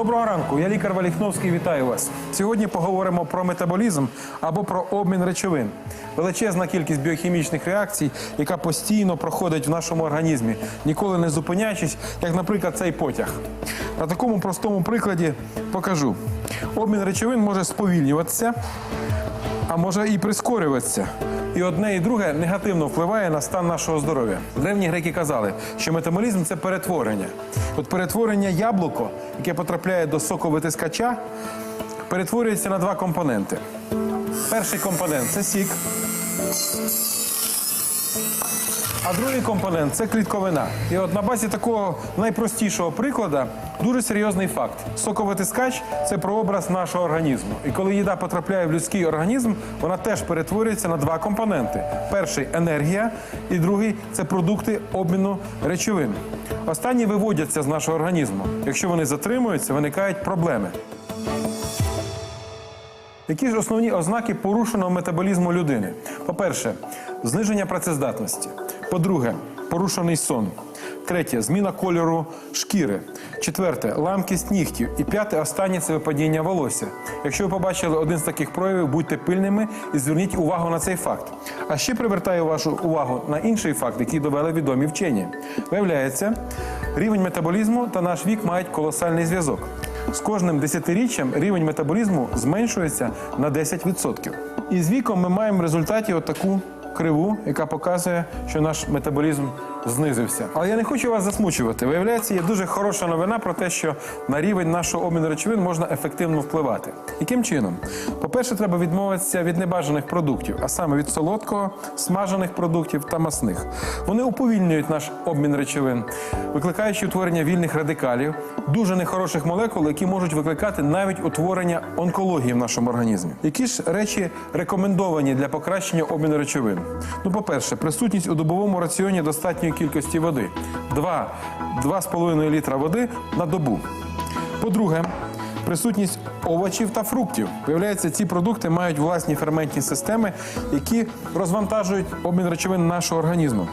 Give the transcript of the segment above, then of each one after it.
Доброго ранку, я лікар Валіхновський. Вітаю вас. Сьогодні поговоримо про метаболізм або про обмін речовин. Величезна кількість біохімічних реакцій, яка постійно проходить в нашому організмі, ніколи не зупиняючись, як, наприклад, цей потяг. На такому простому прикладі покажу. Обмін речовин може сповільнюватися, а може і прискорюватися. І одне і друге негативно впливає на стан нашого здоров'я. Древні греки казали, що метаболізм це перетворення. От перетворення яблуко, яке потрапляє до соковитискача, перетворюється на два компоненти. Перший компонент це сік. А другий компонент це клітковина. І от на базі такого найпростішого прикладу дуже серйозний факт. Соковитискач це прообраз нашого організму. І коли їда потрапляє в людський організм, вона теж перетворюється на два компоненти: перший енергія, і другий це продукти обміну речовин. Останні виводяться з нашого організму. Якщо вони затримуються, виникають проблеми. Які ж основні ознаки порушеного метаболізму людини? По-перше, зниження працездатності. По-друге, порушений сон. Третє зміна кольору шкіри. Четверте ламкість нігтів. І п'яте, останнє це випадіння волосся. Якщо ви побачили один з таких проявів, будьте пильними і зверніть увагу на цей факт. А ще привертаю вашу увагу на інший факт, який довели відомі вчені. Виявляється, рівень метаболізму та наш вік мають колосальний зв'язок. З кожним десятиріччям рівень метаболізму зменшується на 10%. І з віком ми маємо в результаті отаку криву, яка показує, що наш метаболізм знизився. Але я не хочу вас засмучувати. Виявляється, є дуже хороша новина про те, що на рівень нашого обміну речовин можна ефективно впливати. Яким чином? По-перше, треба відмовитися від небажаних продуктів, а саме від солодкого, смажених продуктів та масних. Вони уповільнюють наш обмін речовин, викликаючи утворення вільних радикалів, дуже нехороших молекул, які можуть викликати навіть утворення онкології в нашому організмі. Які ж речі рекомендовані для покращення обміну речовин? Ну, по-перше, присутність у добовому раціоні достатньої кількості води 2-2,5 літра води на добу. По-друге, присутність овочів та фруктів. Виявляється, ці продукти мають власні ферментні системи, які розвантажують обмін речовин нашого організму.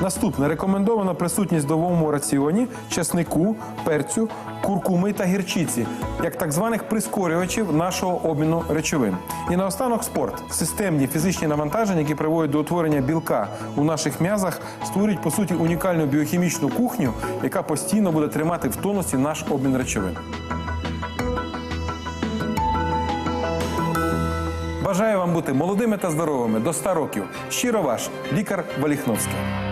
Наступне рекомендована присутність в довгому раціоні чеснику, перцю, куркуми та гірчиці, як так званих прискорювачів нашого обміну речовин. І наостанок спорт. Системні фізичні навантаження, які приводять до утворення білка у наших м'язах, створюють по суті унікальну біохімічну кухню, яка постійно буде тримати в тонусі наш обмін речовин. Бажаю вам бути молодими та здоровими до 100 років. Щиро ваш лікар Валіхновський.